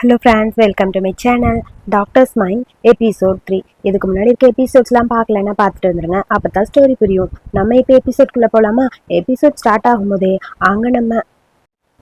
Hello friends welcome to my channel doctors mind episode three இதுக்கு முன்னாடி இருக்க எபிசோட்ஸ்லாம் பார்க்கலன்னா பார்த்துட்டு வந்துருங்க. அப்போ தான் ஸ்டோரி புரியும். நம்ம இப்போ எபிசோட்குள்ளே போகலாமா எபிசோட் ஸ்டார்ட் ஆகும்போதே அங்கே நம்ம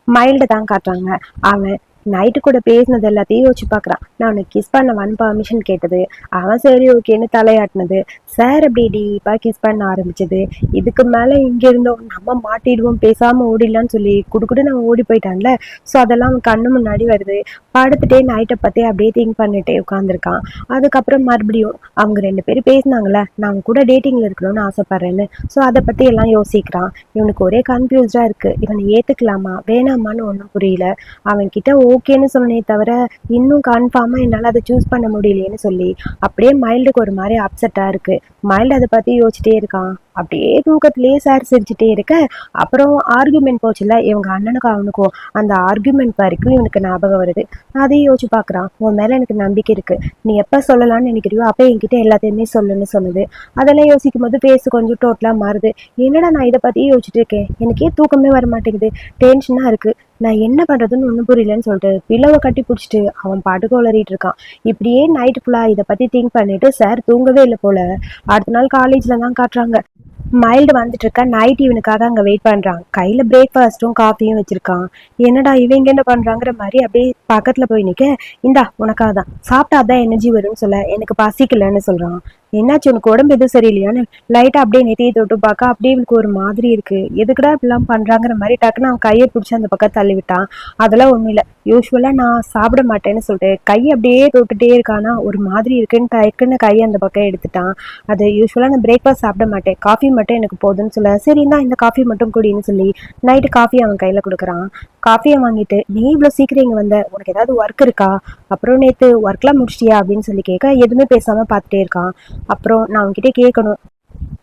மைல்டு தான் காட்டுறாங்க. அவன் நைட்டு கூட பேசினது எல்லாத்தையும் யோசிச்சு பார்க்குறான் நான் உனக்கு கிஸ் பண்ண வன் பர்மிஷன் கேட்டது. அவன் சரி ஓகேன்னு தலையாட்டினது. சார் அப்படி டீப்பாக கிஸ் பண்ண ஆரம்பிச்சது. இதுக்கு மேலே இங்கே இருந்தோம் நம்ம மாட்டிடுவோம் பேசாமல் ஓடிடலான்னு சொல்லி குடுக்குடு நான் ஓடி போயிட்டான்ல. ஸோ அதெல்லாம் அவன் கண்ணு முன்னாடி வருது. படுத்துட்டே நைட்டை பற்றி அப்படியே திங்க் பண்ணிட்டே உட்காந்துருக்கான் அதுக்கப்புறம் மறுபடியும் அவங்க ரெண்டு பேரும் பேசினாங்களே நான் கூட டேட்டிங்கில் இருக்கணும்னு ஆசைப்பட்றேன்னு. ஸோ அதை பற்றி எல்லாம் யோசிக்கிறான். இவனுக்கு ஒரே கன்ஃபியூஸ்டாக இருக்குது இவனை ஏற்றுக்கலாமா வேணாமான்னு ஒன்றும் புரியல. அவன்கிட்ட ஓகேன்னு சொன்னே தவிர இன்னும் கன்ஃபார்மாக என்னால் அதை சூஸ் பண்ண முடியலையேன்னு சொல்லி அப்படியே மைல்டுக்கு ஒரு மாதிரி அப்செட்டாக இருக்குது மைல்டு அதை பற்றி யோசிச்சிட்டே இருக்கான். அப்படியே தூக்கத்திலேயே சார் சிரிச்சிட்டே இருக்க. அப்புறம் ஆர்குமெண்ட் போச்சுல இவங்க அண்ணனுக்கும் அவனுக்கும். அந்த ஆர்குமெண்ட் வரைக்கும் இவனுக்கு ஞாபகம் வருது. அதையும் யோசிச்சு பார்க்குறான். உன் மேலே எனக்கு நம்பிக்கை இருக்குது நீ எப்போ சொல்லலாம்னு நினைக்கிறியோ அப்போ என்கிட்ட எல்லாத்தையுமே சொல்லுன்னு சொன்னது. அதெல்லாம் யோசிக்கும் போது பேசு கொஞ்சம் டோட்டலாக மாறுது. என்னடா நான் இதை பற்றி யோசிச்சுட்டு இருக்கேன்? எனக்கே தூக்கமே வர மாட்டேங்குது டென்ஷனாக இருக்குது நான் என்ன பண்ணுறதுன்னு ஒன்றும் புரியலன்னு சொல்லிட்டு பிளவை கட்டி பிடிச்சிட்டு அவன் பாட்டுக்கு உளறிட்டு இருக்கான். இப்படியே நைட்டு ஃபுல்லாக இதை பற்றி திங்க் பண்ணிட்டு சார் தூங்கவே இல்லை போல. அடுத்த நாள் காலேஜில் தான் காட்டுறாங்க. மைல்டு வந்துட்டு இருக்கா நைட் இவனுக்காக அங்கே வெயிட் பண்ணுறான் கையில் பிரேக்ஃபாஸ்ட்டும் காஃபியும் வச்சுருக்கான். என்னடா இவங்க என்ன பண்ணுறாங்கிற மாதிரி அப்படியே பக்கத்தில் போய் நிற்க இந்தா உனக்காக தான் சாப்பிட்டா தான் எனர்ஜி வரும்னு சொல்ல எனக்கு பசிக்கலன்னு சொல்கிறான் என்னாச்சு? உனக்கு உடம்பு எதுவும் சரியில்லையான்னு லைட்டாக அப்படியே நெத்தியை தொட்டு பார்க்க அப்படியே இவனுக்கு ஒரு மாதிரி இருக்கு. எதுக்குடா இப்படிலாம் பண்ணுறாங்கிற மாதிரி டக்குன்னு அவன் கையை பிடிச்சி அந்த பக்கம் தள்ளி விட்டான் அதெல்லாம் ஒன்றும் இல்லை. யூஸ்வலாக நான் சாப்பிட மாட்டேன்னு சொல்லிட்டு கை அப்படியே தொட்டுட்டே இருக்கானா? ஒரு மாதிரி இருக்குன்னு டக்குன்னு கையை அந்த பக்கம் எடுத்துட்டான். அது யூஸ்வலாக நான் பிரேக்ஃபாஸ்ட் சாப்பிட மாட்டேன். காஃபி மட்டும் எனக்கு போதும்னு சொல்ல சரி இந்த காஃபி மட்டும் குடின்னு சொல்லி நைட்டு காஃபி அவன் கையில் கொடுக்குறான். காஃபியை வாங்கிட்டு நீ இவ்வளோ சீக்கிரம் இங்கே வந்த? உனக்கு ஏதாவது ஒர்க் இருக்கா? அப்புறம் நேற்று ஒர்க்லாம் முடிச்சிட்டியா? அப்படின்னு சொல்லி கேட்க எதுவுமே பேசாமல் பார்த்துட்டே இருக்கான். அப்புறம் நான் அவங்ககிட்ட கேட்கணும்.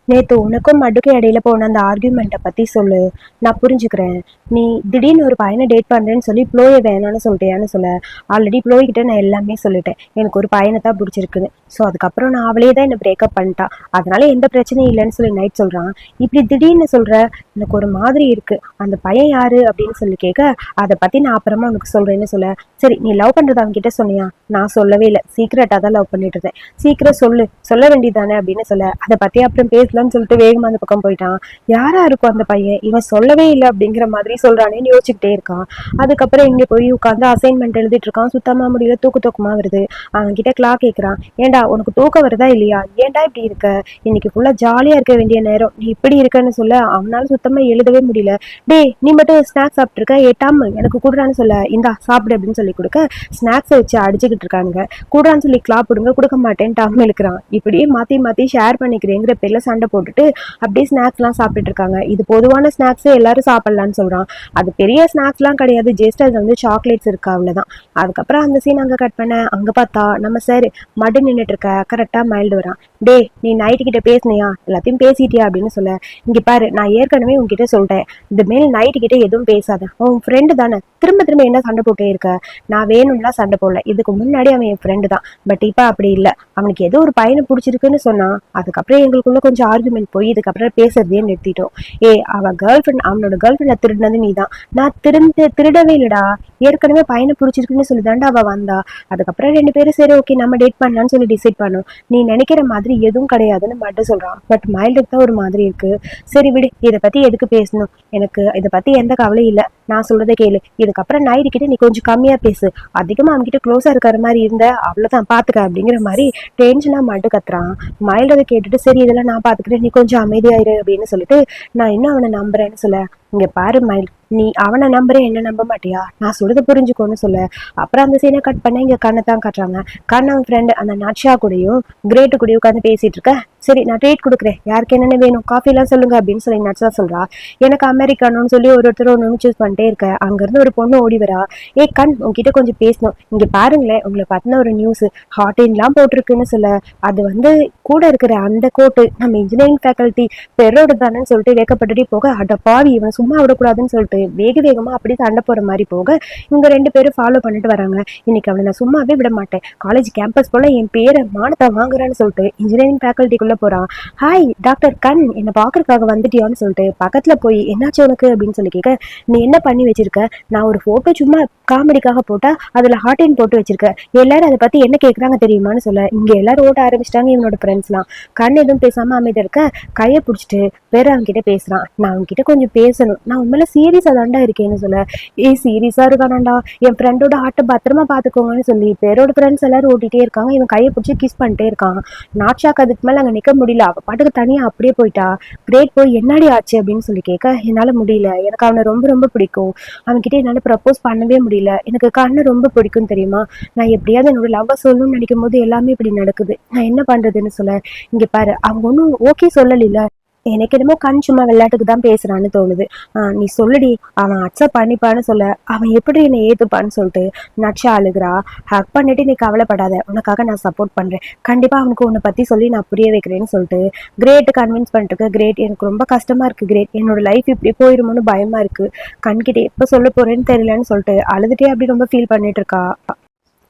நேற்று உனக்கும் மடுக்கு இடையில போன அந்த ஆர்கியூமெண்ட்டை பற்றி சொல்லு. நான் புரிஞ்சுக்கிறேன். நீ திடீர்னு ஒரு பையனை டேட் பண்ணுறேன்னு சொல்லி ப்ளோயை வேணான்னு சொல்லிட்டேன்னு சொல்ல. ஆல்ரெடி ப்ளோய் கிட்ட நான் எல்லாமே சொல்லிட்டேன். எனக்கு ஒரு பையனை தான் பிடிச்சிருக்குன்னு. ஸோ அதுக்கப்புறம் நான் அவளே தான் என்னை பிரேக்கப் பண்ணிட்டா அதனால எந்த பிரச்சனையும் இல்லைன்னு சொல்லி நைட் சொல்கிறான் இப்படி திடீர்னு சொல்கிற எனக்கு ஒரு மாதிரி இருக்குது அந்த பையன் யாரு அப்படின்னு சொல்லி கேட்க அதை பற்றி நான் அப்புறமா உனக்கு சொல்கிறேன்னு சொல்ல. சரி நீ லவ் பண்ணுறது அவன்கிட்ட சொன்னியா? நான் சொல்லவே இல்லை. சீக்கிரட்டாக தான் லவ் பண்ணிட்டு இருந்தேன். சீக்கிரம் சொல்லு. சொல்ல வேண்டியதானே அப்படின்னு சொல்ல. அதை பற்றி அப்புறம் பேசலாம்னு சொல்லிட்டு வேகமாக அந்த பக்கம் போயிட்டான். யாரா இருக்கும் அந்த பையன்? இவன் சொல்லவே இல்லை அப்படிங்கிற மாதிரி சொல்கிறானேன்னு யோசிச்சுக்கிட்டே இருக்கான். அதுக்கப்புறம் இங்கே போய் உட்காந்து அசைன்மெண்ட் எழுதிட்டு இருக்கான். சுத்தமாக முடியல தூக்கு தூக்கமாக வருது. அவன்கிட்ட கிளாக் கேட்குறான் ஏன்டா உனக்கு தூக்கம் வருதா இல்லையா? ஏன்டா இப்படி இருக்க? இன்னைக்கு ஃபுல்லாக ஜாலியாக இருக்க வேண்டிய நேரம். நீ இப்படி இருக்கன்னு சொல்ல அவனால சுத்தமாக எழுதவே முடியல. டேய் நீ மட்டும் ஸ்நாக்ஸ் சாப்பிட்ருக்க ஏட்டாம் எனக்கு குடுறான்னு சொல்ல. இந்தா சாப்பிடு அப்படின்னு சொல்லி கொடுக்க ஸ்நாக்ஸை வச்சு அடிச்சுக்கிட்டு இருக்கானுங்க. குடுறான்னு சொல்லி கிளா கொடுங்க கொடுக்க மாட்டேன் டம் இழுக்கிறான். இப்படியே மாற்றி மாற்றி ஷேர் பண்ணிக்கிறேங்கிற பேரில் சண்டை போட்டுட்டு அப்படியே ஸ்நாக்ஸ்லாம் சாப்பிட்டுட்டு இருக்காங்க. இது பொதுவான ஸ்நாக்ஸே எல்லாரும் சாப்பிட்லான்னு சொல்கிறான் அது பெரிய ஸ்நாக்ஸ்லாம் கிடையாது. ஜஸ்ட் அது வந்து சாக்லேட்ஸ் இருக்கு அவ்வளோதான் அதுக்கப்புறம் அந்த சீன் அங்கே கட் பண்ண அங்கே பார்த்தா நம்ம சார் மடு நின்றுட்டு இருக்க கரெக்டாக மைல்டு வரான். டே நீ நைட்டு கிட்ட பேசுனியா? எல்லாத்தையும் பேசிட்டியா? அப்படின்னு சொல்ல இங்கே பாரு நான் ஏற்கனவே உங்ககிட்ட சொல்லிட்டேன். இந்த மேல் நைட்டு கிட்ட எதுவும் பேசாத. உன் ஃப்ரெண்டு தானே. திரும்ப திரும்ப என்ன சண்டை போட்டே இருக்க? நான் வேணும்லாம் சண்டை போடல. இதுக்கு முன்னாடி அவன் என் ஃப்ரெண்டு தான். பட் இப்போ அப்படி இல்லை. அவனுக்கு ஏதோ ஒரு பையனை பிடிச்சிருக்குன்னு சொன்னான். அதுக்கப்புறம் எங்களுக்குள்ள கொஞ்சம் ஆர்குமெண்ட் போய் இதுக்கப்புறம் பேசுறதே நிறுத்திட்டோம். ஏ அவ கேர்ள் ஃப்ரெண்ட் அவனோட கேர்ள் ஃப்ரெண்டை திருடினது நீ தான் நான் திருந்து திருடவே இல்லடா. ஏற்கனவே பையனை பிடிச்சிருக்குன்னு சொல்லி தாண்டா அவள் வந்தா. அதுக்கப்புறம் ரெண்டு பேரும் சரி ஓகே நம்ம டேட் பண்ணலாம்னு சொல்லி டிசைட் பண்ணோம். நீ நினைக்கிற மாதிரி எதுவும் கிடையாதுன்னு மட்டும் சொல்றான். பட் மைல்டுக்கு தான் ஒரு மாதிரி இருக்கு. சரி விடு இதை பத்தி எதுக்கு பேசணும்? எனக்கு இதை பத்தி எந்த கவலையும் இல்லை. நான் சொல்றதை கேளு. இதுக்கப்புறம் நைட்டு கிட்ட நீ கொஞ்சம் கம்மியா பேசு. அதிகமா அவன்கிட்ட க்ளோஸா இருக்கிற மாதிரி இருந்த அவ்வளவுதான் பாத்துக்க அப்படிங்கிற மாதிரி டென்ஷனா மட்டும் கத்துறான். மைல்டதை கேட்டுட்டு சரி இதெல்லாம் நான் பாத்துக்கிறேன் நீ கொஞ்சம் அமைதியாயிரு அப்படின்னு சொல்லிட்டு நான் இன்னும் அவனை நம்புறேன்னு சொல்ல இங்க பாரு மை நீ அவனை நம்புற என்ன நம்ப மாட்டியா? நான் சொல்றத புரிஞ்சுக்கோன்னு சொல்ல. அப்புறம் அந்த சீனை கட் பண்ண இங்க கண்ணை தான் காட்டுறாங்க. கண்ண அவன் ஃப்ரெண்டு அந்த நட்ஷா கூடயும் கிரேட்டு கூடயும் உட்காந்து பேசிட்டு இருக்க. சரி நான் ட்ரீட் கொடுக்குறேன். யாருக்கு என்னென்ன வேணும்? காஃபிலாம் சொல்லுங்க அப்படின்னு சொல்லி நட்ஸா சொல்றா. எனக்கு அமெரிக்கானு சொல்லி ஒரு ஒருத்தர் ஒன்று ஒன்று சூஸ் பண்ணிட்டே இருக்க. அங்கிருந்து ஒரு பொண்ணு ஓடி வரா. ஏ கண் உங்ககிட்ட கொஞ்சம் பேசணும். இங்க பாருங்களேன் உங்களை பார்த்தினா ஒரு நியூஸ் ஹாட்டின்லாம் போட்டிருக்குன்னு சொல்ல. அது வந்து கூட இருக்கிற அந்த கோட்டு நம்ம இன்ஜினியரிங் ஃபேக்கல்ட்டி பெரோடு தானேன்னு சொல்லிட்டு வேக்கப்பட்டுட்டே போக அட பாவி இவன் சும்மா விடக்கூடாதுன்னு சொல்லிட்டு வேக வேகமா அப்படி சண்டை போற மாதிரி போக இவங்க ரெண்டு பேரும் ஃபாலோ பண்ணிட்டு வராங்க. இன்னைக்கு அவளை நான் சும்மாவே விட மாட்டேன். காலேஜ் கேம்பஸ் போல என் பேரை மானத்தை வாங்குறான்னு சொல்லிட்டு இன்ஜினியரிங் ஃபேக்கல்ட்டிக்குள்ளே போறான் ஹாய் டாக்டர் கண் என்னை பார்க்கறதுக்காக வந்துட்டியான்னு சொல்லிட்டு பக்கத்துல போய் என்னாச்சு உனக்கு? அப்படின்னு சொல்லி கேட்க நீ என்ன பண்ணி வச்சிருக்க? நான் ஒரு ஃபோட்டோ சும்மா காமெடிக்காக போட்டா அதுல ஹார்டின் போட்டு வச்சிருக்க. எல்லாரும் அதை பத்தி என்ன கேட்குறாங்க தெரியுமான்னு சொல்ல இங்க எல்லாரும் ஓட்ட ஆரம்பிச்சிட்டாங்க இவனோட ஃப்ரெண்ட்ஸ்லாம் கண் எதுவும் பேசாமல் அமைதி இருக்க கையை பிடிச்சிட்டு வேற அவன்கிட்ட பேசுறான். நான் அவன்கிட்ட கொஞ்சம் பேசணும். நான் உண்மையில சீரியஸாக தாண்டா இருக்கேன்னு சொல்ல. ஏ சீரியஸா இருக்கானாண்டா என் ஃப்ரெண்டோட ஹார்ட்டை பத்திரமா பாத்துக்கோங்கன்னு சொல்லி. பேரோட ஃப்ரெண்ட்ஸ் எல்லாரும் ஓட்டிட்டே இருக்காங்க. இவன் கையை பிடிச்சி கிஸ் பண்ணிட்டே இருக்கான். நாட்ஷாக்கு அதுக்கு மேல அங்க நிக்க முடியல. அவ பாட்டுக்கு தனியா அப்படியே போயிட்டா. கிரேட் போய் என்னடி ஆச்சு அப்படின்னு சொல்லி கேட்க என்னால முடியல. எனக்கு அவனை ரொம்ப ரொம்ப பிடிக்கும். அவன்கிட்ட என்னால ப்ரப்போஸ் பண்ணவே முடியல. எனக்கு கண்ணை ரொம்ப பிடிக்கும் தெரியுமா? நான் எப்படியாவது என்னோட லவ்வை சொல்லணும்னு நினைக்கும் போது எல்லாமே இப்படி நடக்குது. நான் என்ன பண்றதுன்னு சொல்ல. இங்க பாரு அவங்க ஒன்றும் ஓகே சொல்லல எனக்கு என்னமோ கண் சும்மா விளையாட்டுக்கு தான் பேசுறான்னு தோணுது. ஆஹ் நீ சொல்லுடி அவன் அக்செப்ட் பண்ணிப்பான்னு சொல்ல. அவன் எப்படி என்னை ஏத்துப்பான்னு சொல்லிட்டு நட்சா அழுகுறா. ஹக் பண்ணிட்டு நீ கவலைப்படாத உனக்காக நான் சப்போர்ட் பண்றேன். கண்டிப்பா அவனுக்கு உன்னை பத்தி சொல்லி நான் புரிய வைக்கிறேன்னு சொல்லிட்டு கிரேட் கன்வின்ஸ் பண்ணிட்டு கிரேட் எனக்கு ரொம்ப கஷ்டமா இருக்கு கிரேட் என்னோட லைஃப் இப்படி போயிருமோன்னு பயமா இருக்கு. கண்கிட்ட எப்ப சொல்ல போறேன்னு தெரியலன்னு சொல்லிட்டு அழுதுட்டே அப்படி ரொம்ப ஃபீல் பண்ணிட்டு இருக்கா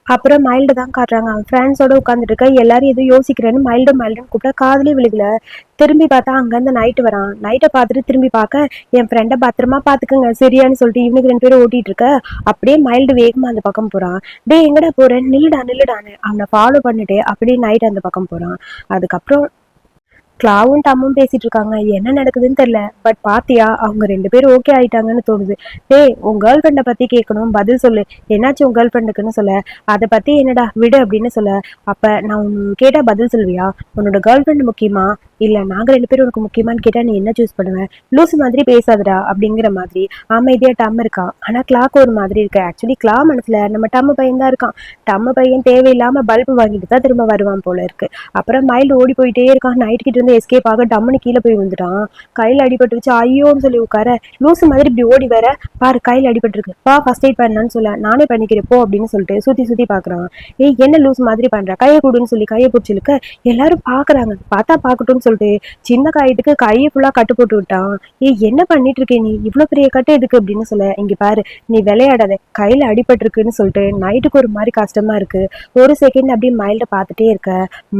அப்புறம் மைல்டு தான் காட்டுறாங்க. அவன் ஃப்ரெண்ட்ஸோட உட்காந்துட்டு இருக்க. எல்லாரும் எதுவும் யோசிக்கிறேன்னு மைல்டு மைல்டுன்னு கூப்பிட்டா காதுலயே விழுகல. திரும்பி பார்த்தா அங்கேருந்து நைட்டு வரான். நைட்டை பார்த்துட்டு திரும்பி பார்க்க என் ஃப்ரெண்டை பத்திரமா பார்த்துக்குங்க. சரியான்னு சொல்லிட்டு இவனுக்கு ரெண்டு பேரும் ஓட்டிட்டு இருக்க. அப்படியே மைல்டு வேகமாக அந்த பக்கம் போறான். டேய் எங்கடா போகிறேன் நில்லுடா நில்லுடான்னு. அவனை ஃபாலோ பண்ணிட்டு அப்படியே நைட் அந்த பக்கம் போறான். அதுக்கப்புறம் கிளாவும் டம்மும் பேசிட்டு இருக்காங்க என்ன நடக்குதுன்னு தெரியல. பட் பாத்தியா அவங்க ரெண்டு பேரும் ஓகே ஆயிட்டாங்கன்னு தோணுது. டேய் உன் கேர்ள் ஃப்ரெண்டை பத்தி கேட்கணும் பதில் சொல்லு. என்னாச்சு உன் கேர்ள் ஃப்ரெண்டுக்குன்னு சொல்ல. அதை பத்தி என்னடா விடு அப்படின்னு சொல்ல. அப்ப நான் உன் கேட்டா பதில் சொல்வியா உன்னோட கேர்ள் ஃப்ரெண்ட் முக்கியமா? இல்ல நாங்க ரெண்டு பேரும் உனக்கு முக்கியமான்னு கேட்டா நீ என்ன சூஸ் பண்ணுவேன் லூஸ் மாதிரி பேசாதடா அப்படிங்கிற மாதிரி அமைதியா டம் இருக்கான். ஆனா கிளாக்கு ஒரு மாதிரி இருக்கு. ஆக்சுவலி கிளா மனசுல நம்ம டம்மு பையன் தான் இருக்கான். டம்மு பையன் தேவையில்லாம பல்பு வாங்கிட்டு தான் திரும்ப வருவான் போல இருக்கு. அப்புறம் மைல்டு ஓடி போயிட்டே இருக்கான். நைட் கிட்ட இருந்து எஸ்கேப் ஆக டம்முன்னு கீழே போய் வந்துட்டான் அடிபட்டு வச்சு ஐயோன்னு சொல்லி உட்கார. லூசு மாதிரி இப்படி ஓடி வர. பாரு கையில் அடிபட்டுருக்கு. பா ஃபர்ஸ்ட் எய்ட் பண்ணான்னு சொல்ல நானே பண்ணிக்கிறேன் போ அப்படின்னு சொல்லிட்டு சுத்தி சுத்தி பாக்குறான். ஏய் என்ன லூஸ் மாதிரி பண்ற? கையை கொடுன்னு சொல்லி கையை பிடிச்சிருக்க எல்லாரும் பாக்குறாங்க. பார்த்தா பாக்கட்டும்னு சொல்லிட்டு சின்ன காயத்துக்கு கையை ஃபுல்லா கட்டு போட்டு விட்டான். ஏய் என்ன பண்ணிட்டு இருக்கே நீ? இவ்வளோ பெரிய கட்டு எதுக்கு அப்படின்னு சொல்ல இங்க பாரு நீ விளையாடாத. கையில் அடிபட்டிருக்குன்னு சொல்லிட்டு நைட்டுக்கு ஒரு மாதிரி கஷ்டமா இருக்கு. ஒரு செகண்ட் அப்படியே மைல்ட பார்த்துட்டே இருக்க.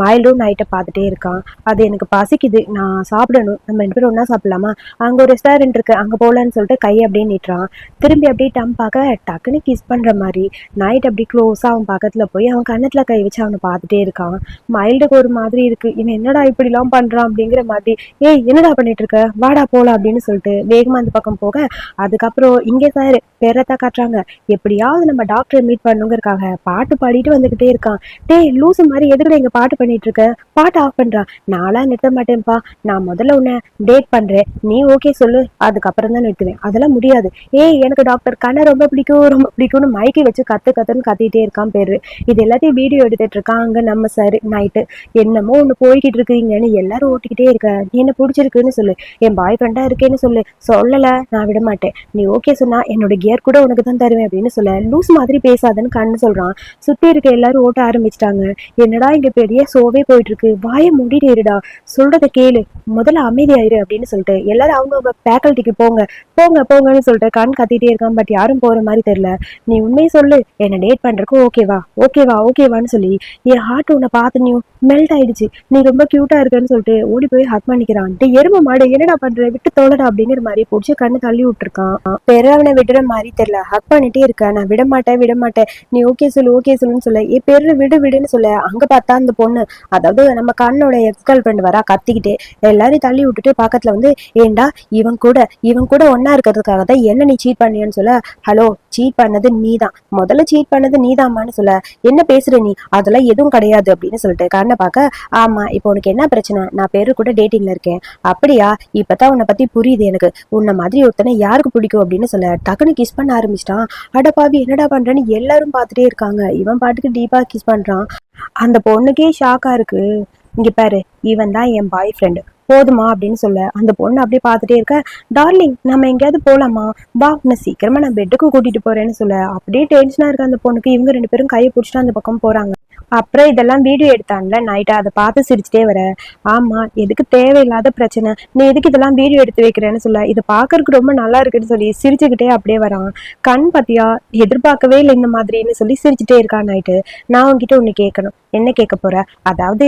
மைல்டும் நைட்டை பார்த்துட்டே இருக்கான். அது எனக்கு பசிக்குது நான் சாப்பிடணும். நம்ம ரெண்டு பேரும் ஒன்றா சாப்பிடலாமா? அங்கே ஒரு ரெஸ்டாரண்ட் இருக்குது அங்கே போகலான்னு சொல்லிட்டு கையை அப்படியே நீட்டுறான். திரும்பி அப்படியே டம் பார்க்க டக்குன்னு கிஸ் பண்ணுற மாதிரி நைட் அப்படி க்ளோஸாக அவன் பக்கத்தில் போய் அவன் கண்ணத்தில் கை வச்சு அவனை பார்த்துட்டே இருக்கான். மைல்டுக்கு ஒரு மாதிரி இருக்கு இவன் என்னடா இப்படிலாம் பண்ணுறான் அப்படிங்கிற மாதிரி. ஏய் என்னடா பண்ணிட்டு இருக்க? வாடா போகலாம் அப்படின்னு சொல்லிட்டு வேகமாக அந்த பக்கம் போக அதுக்கப்புறம் இங்கே சார் பேரத்தான் காட்டுறாங்க. எப்படியாவது நம்ம டாக்டரை மீட் பண்ணுங்கிறக்காக பாட்டு பாடிட்டு வந்துக்கிட்டே இருக்கான். டேய் லூசு மாதிரி எதுக்குடா இங்கே பாட்டு பண்ணிட்டு இருக்க? பாட்டு ஆஃப் பண்றா. நான்லாம் நிறுத்த மாட்டேன்ப்பா. நான் முதல்ல உன்னை டேட் பண்றேன். நீ ஓகே சொல்லு. அதுக்கப்புறம் தான் நிறுத்துவேன். அதெல்லாம் முடியாது. ஏய் எனக்கு டாக்டர் கண்ணை ரொம்ப பிடிக்கும் ரொம்ப பிடிக்கும்னு மைக்கை வச்சு கத்து கத்துன்னு கத்திட்டே இருக்கான் பேரு. இது எல்லாத்தையும் வீடியோ எடுத்துட்டு இருக்கான். அங்க நம்ம சார் நைட்டு என்னமோ ஒன்று போய்கிட்டு இருக்கீங்கன்னு எல்லாரும் ஓட்டிக்கிட்டே இருக்க. நீ என்ன பிடிச்சிருக்குன்னு சொல்லு. என் பாய் ஃப்ரெண்டா இருக்கேன்னு சொல்லு. சொல்லல நான் விட மாட்டேன். நீ ஓகே சொன்னா என்னோட கியர் கூட உனக்கு தான் தருவேன் அப்படின்னு சொல்ல. லூஸ் மாதிரி பேசாதன்னு கண்ணு சொல்றான். சுத்தி இருக்க எல்லாரும் ஓட்ட ஆரம்பிச்சிட்டாங்க. என்னடா இங்க பெரிய சோவே போயிட்டு இருக்கு. வாயை மூடிட்டு இருடா. சொல்றதை கேளு. முதல்ல அமைதியாயிரு அப்படின்னு சொல்லிட்டு. எல்லாரும் அவங்கவுங்க ஃபேக்கல்ட்டிக்கு போங்க. போங்க போங்கன்னு சொல்லிட்டு கண் கத்திட்டே இருக்கான். பட் யாரும் போற மாதிரி தெரியல. நீ உண்மையை சொல்லு. என்ன டேட் பண்றதுக்கு ஓகேவா ஓகேவா ஓகேவான்னு சொல்லி என் ஹார்ட் உன்னை பார்த்து நீ மெல்ட் ஆயிடுச்சு. நீ ரொம்ப கியூட்டா இருக்கன்னு சொல்லிட்டு ஓடி போய் ஹக் பண்ணிக்கிறான். டே எரும மாடு என்னடா பண்ற? விட்டு தோலடா அப்படிங்கிற மாதிரி பிடிச்சி கண்ணு தள்ளி விட்டுருக்கான். பெறவனை விடுற மாதிரி தெரியல. ஹக் பண்ணிட்டே இருக்க. நான் விட மாட்டேன் விட மாட்டேன். நீ ஓகே சொல்லு ஓகே சொல்லுன்னு சொல்ல. ஏ பேர் விடு விடுன்னு சொல்ல. அங்க பார்த்தா அந்த பொண்ணு. அதாவது நம்ம கண்ணோட எக்ஸ் கேர்ள் ஃப்ரெண்ட் வரா. கத்திக்கிட்டே எல்லாரையும் தள்ளி விட்டுட்டு பக்கத்தில் வந்து ஏண்டா இவன் கூட இவன் கூட ஒன்னா இருக்கிறதுக்காக தான் என்ன நீ சீட் பண்ணியன்னு சொல்ல? ஹலோ சீட் பண்ணது நீ தான் முதல்ல சீட் பண்ணது நீதாம்மான்னு சொல்ல. என்ன பேசுற நீ? அதெல்லாம் எதுவும் கிடையாது அப்படின்னு சொல்லிட்டு கண்ணை பார்க்க ஆமா இப்போ உனக்கு என்ன பிரச்சனை? நான் பேரு கூட டேட்டிங்ல இருக்கேன். அப்படியா? இப்பதான் உன்னை பத்தி புரியுது எனக்கு. உன்னை மாதிரி ஒருத்தனை யாருக்கு பிடிக்கும்? அப்படின்னு சொல்ல டக்குன்னு கிஸ் பண்ண ஆரம்பிச்சிட்டான். அடப்பாவி என்னடா பண்றேன்னு எல்லாரும் பார்த்துட்டே இருக்காங்க. இவன் பாட்டுக்கு டீப்பா கிஸ் பண்றான். அந்த பொண்ணுக்கே ஷாக்கா இருக்கு. இங்க பாரு இவன் தான் என் பாய் ஃப்ரெண்டு போதுமா அப்படின்னு சொல்ல அந்த பொண்ணு அப்படியே பார்த்துட்டே இருக்க டார்லிங் நம்ம எங்கேயாவது போலாமா? வா உன்னை சீக்கிரமா நான் பெட்டுக்கு கூட்டிட்டு போறேன்னு சொல்ல. அப்படியே டென்ஷனா இருக்க அந்த பொண்ணுக்கு இவங்க ரெண்டு பேரும் கையை பிடிச்சிட்டு அந்த பக்கம் போறாங்க. அப்புறம் இதெல்லாம் வீடியோ எடுத்தான்ல நைட்டா அதை பார்த்து சிரிச்சுட்டே வர. ஆமா எதுக்கு தேவையில்லாத பிரச்சனை? நீ எதுக்கு இதெல்லாம் வீடியோ எடுத்து வைக்கிறேன்னு சொல்ல. இதை பார்க்கறதுக்கு ரொம்ப நல்லா இருக்குன்னு சொல்லி சிரிச்சுக்கிட்டே அப்படியே வரான். கண் பாத்தியா எதிர்பார்க்கவே இல்லை இந்த மாதிரின்னு சொல்லி சிரிச்சுட்டே இருக்கான் நைட்டு நான் உன்கிட்ட ஒன்று கேட்கணும். என்ன கேட்க போற? அதாவது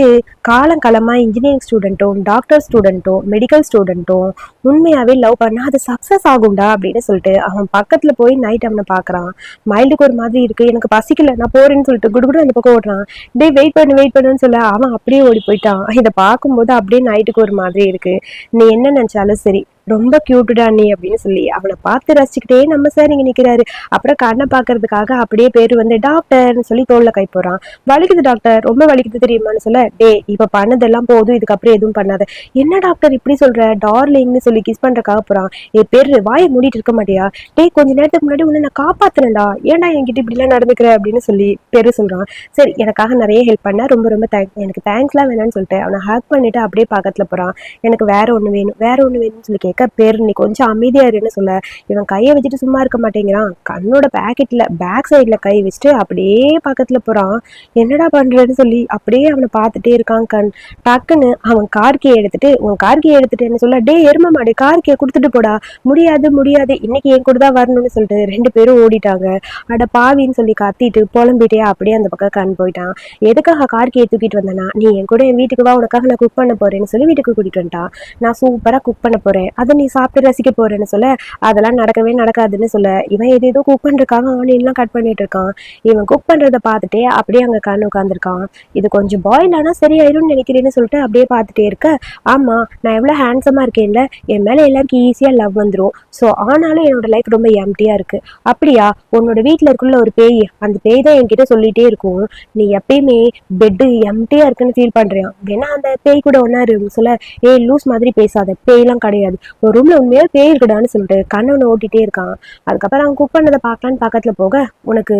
காலங்காலமா இன்ஜினியரிங் ஸ்டூடெண்ட்டும் டாக்டர் ஸ்டூடெண்ட்டும் மெடிக்கல் ஸ்டூடெண்ட்டும் உண்மையாவே லவ் பண்ணா அது சக்சஸ் ஆகும்டா அப்படின்னு சொல்லிட்டு அவன் பக்கத்துல போய் நைட் அவனை பாக்குறான் மைல்டுக்கு ஒரு மாதிரி இருக்கு. எனக்கு பசிக்கல நான் போறேன்னு சொல்லிட்டு குடுகுடு அந்த பக்கம் ஓடுறான். டேய் வெயிட் பண்ணு வெயிட் பண்ணுன்னு சொல்ல அவன் அப்படியே ஓடி போயிட்டான். இதை பார்க்கும்போது அப்படியே நைட்டுக்கு ஒரு மாதிரி இருக்கு. நீ என்ன நினைச்சாலும் சரி. ரொம்ப கியூட்டுடா நீ அப்படின்னு சொல்லி அவனை பார்த்து ரசிச்சுக்கிட்டே நம்ம சார் இங்க நிக்கிறாரு. அப்புறம் கண்ணை பாக்குறதுக்காக அப்படியே பேர் வந்து டாக்டர்னு சொல்லி தோல்ல கை போறான் வலிக்குது டாக்டர் ரொம்ப வலிக்குது தெரியுமான்னு சொல்ல டே இப்ப பண்ணதெல்லாம் போதும் இதுக்கப்புறம் எதுவும் பண்ணாத. என்ன டாக்டர் இப்படி சொல்ற? டார்லிங்னு சொல்லி கிஸ் பண்றதுக்காக போறான். என் பேர் வாயை மூடிட்டு இருக்க மாட்டியா? டேய் கொஞ்ச நேரத்துக்கு முன்னாடி உன்னை நான் காப்பாத்துறேன்டா ஏன்டா என்கிட்ட இப்படி எல்லாம் நடந்துக்கிற? அப்படின்னு சொல்லி பேரு சொல்றான். சரி எனக்காக நிறைய ஹெல்ப் பண்ண ரொம்ப ரொம்ப தேங்க்ஸ் எனக்கு தேங்க்ஸ்லாம் வேணாம்னு சொல்லிட்டு அவனை ஹேக் பண்ணிட்டு அப்படியே பக்கத்துல போறான். எனக்கு வேற ஒண்ணு வேணும் வேற ஒண்ணு வேணும்னு சொல்லி கேட்க பேர் நீ கொஞ்சம் அமைதியா இருன்னு சொல்ல. இவன் கையை வச்சுட்டு சும்மா இருக்க மாட்டேங்கிறான். கண்ணோட பேக்கெட்ல பேக் சைடில் கை வச்சுட்டு அப்படியே பக்கத்துல போறான். என்னடா பண்றேன்னு சொல்லி அப்படியே அவனை பார்த்துட்டே இருக்கான் கண். டக்குன்னு அவன் கார் எடுத்துட்டு உன் கார் எடுத்துட்டு என்ன சொல்ல டே எரும மாடு கார் கொடுத்துட்டு போடா. முடியாது முடியாது. இன்னைக்கு என் கூட தான் வரணும்னு சொல்லிட்டு ரெண்டு பேரும் ஓடிட்டாங்க. அட பாவின்னு சொல்லி கத்திட்டு புலம்பிட்டே அப்படியே அந்த பக்கம் கண் போயிட்டான். எதுக்காக கார் கீயை தூக்கிட்டு வந்தனா நீ என் கூட என் வீட்டுக்கு வா உனக்காக நான் குக் பண்ண போறேன்னு சொல்லி வீட்டுக்கு கூட்டிட்டு வந்துட்டான். நான் சூப்பரா குக் பண்ண போறேன். நீ சாப்பிட்டு ரசிக்க போறேன்னு சொல்ல அதெல்லாம் நடக்கவே நடக்காதுன்னு சொல்ல. இவன் எது குக் பண்றதுக்காக ஆனியன்லாம் கட் பண்ணிட்டு இருக்கான். இவன் குக் பண்றதை பார்த்துட்டே அப்படியே அங்க கண் உட்காந்துருக்கான் இது கொஞ்சம் பாயில் ஆனா சரியாயிரும்னு நினைக்கிறேன்னு சொல்லிட்டு அப்படியே பார்த்துட்டே இருக்க. ஆமா நான் எவ்வளோ ஹேண்ட்ஸமாக இருக்கேன்ல என் மேல எல்லாருக்கும் ஈஸியா லவ் வந்துரும். ஸோ ஆனாலும் என்னோட லைஃப் ரொம்ப எம்டியா இருக்கு. அப்படியா உன்னோட வீட்ல இருக்குள்ள ஒரு பேய் அந்த பேய் தான் என்கிட்ட சொல்லிட்டே இருக்கும். நீ எப்பயுமே பெட்டு எம்டியா இருக்குன்னு ஃபீல் பண்ணுறியான் வேணா அந்த பேய் கூட ஒன்னா இருக்கும் சொல்ல. ஏய் லூஸ் மாதிரி பேசாத. பேய்லாம் கிடையாது. ஒரு ரூம்ல உண்மையா பேய் இருக்குடான்னு சொல்லிட்டு கண்ணவனை ஓட்டிட்டே இருக்கான். அதுக்கப்புறம் அவன் குக் பண்ணதை பார்க்கலான்னு பக்கத்துல போக உனக்கு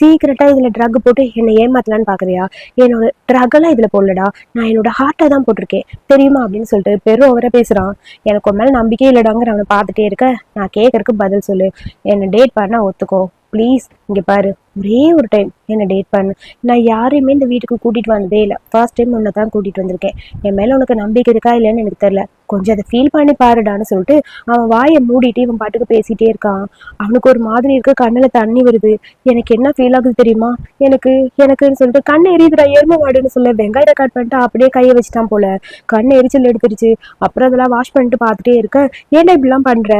சீக்கிரட்டா இதுல ட்ரக் போட்டு என்னை ஏமாத்தலான்னு பாக்குறியா? என்னோட ட்ரக் எல்லாம் இதுல போடலடா. நான் என்னோட ஹார்ட்டை தான் போட்டிருக்கேன். தெரியுமா அப்படின்னு சொல்லிட்டு பெரும் அவரை பேசுறான். எனக்கு உன் மேல நம்பிக்கையே இல்லடாங்கிற அவனை பார்த்துட்டே இருக்க. நான் கேட்கறதுக்கு பதில் சொல்லு. என்னை டேட் பண்ணா ஒத்துக்கோ. ப்ளீஸ் இங்க பாரு. ஒரே ஒரு டைம் என்னை டேட் பண்ணு. நான் யாரையுமே இந்த வீட்டுக்கு கூட்டிட்டு வந்ததே இல்லை. ஃபர்ஸ்ட் டைம் உன்னை தான் கூட்டிட்டு வந்திருக்கேன். என் மேல உனக்கு நம்பிக்கை இருக்கா இல்லைன்னு எனக்கு தெரியல. கொஞ்சம் அதை ஃபீல் பண்ணி பாருடான்னு சொல்லிட்டு அவன் வாயை மூடிட்டு இவன் பாட்டுக்கு பேசிட்டே இருக்கான். அவனுக்கு ஒரு மாதிரி இருக்கு கண்ணுல தண்ணி வருது. எனக்கு என்ன ஃபீல் ஆகுது தெரியுமா? எனக்கு எனக்குன்னு சொல்லிட்டு கண்ணு எரியுதுடா எரும வாடுன்னு சொல்ல வெங்காயத்தை கட் பண்ணிட்டு அப்படியே கையை வச்சுட்டான் போல. கண்ணு எரிச்சல் எடுத்துருச்சு. அப்புறம் அதெல்லாம் வாஷ் பண்ணிட்டு பார்த்துட்டே இருக்க. ஏன்டா இப்படிலாம் பண்ற?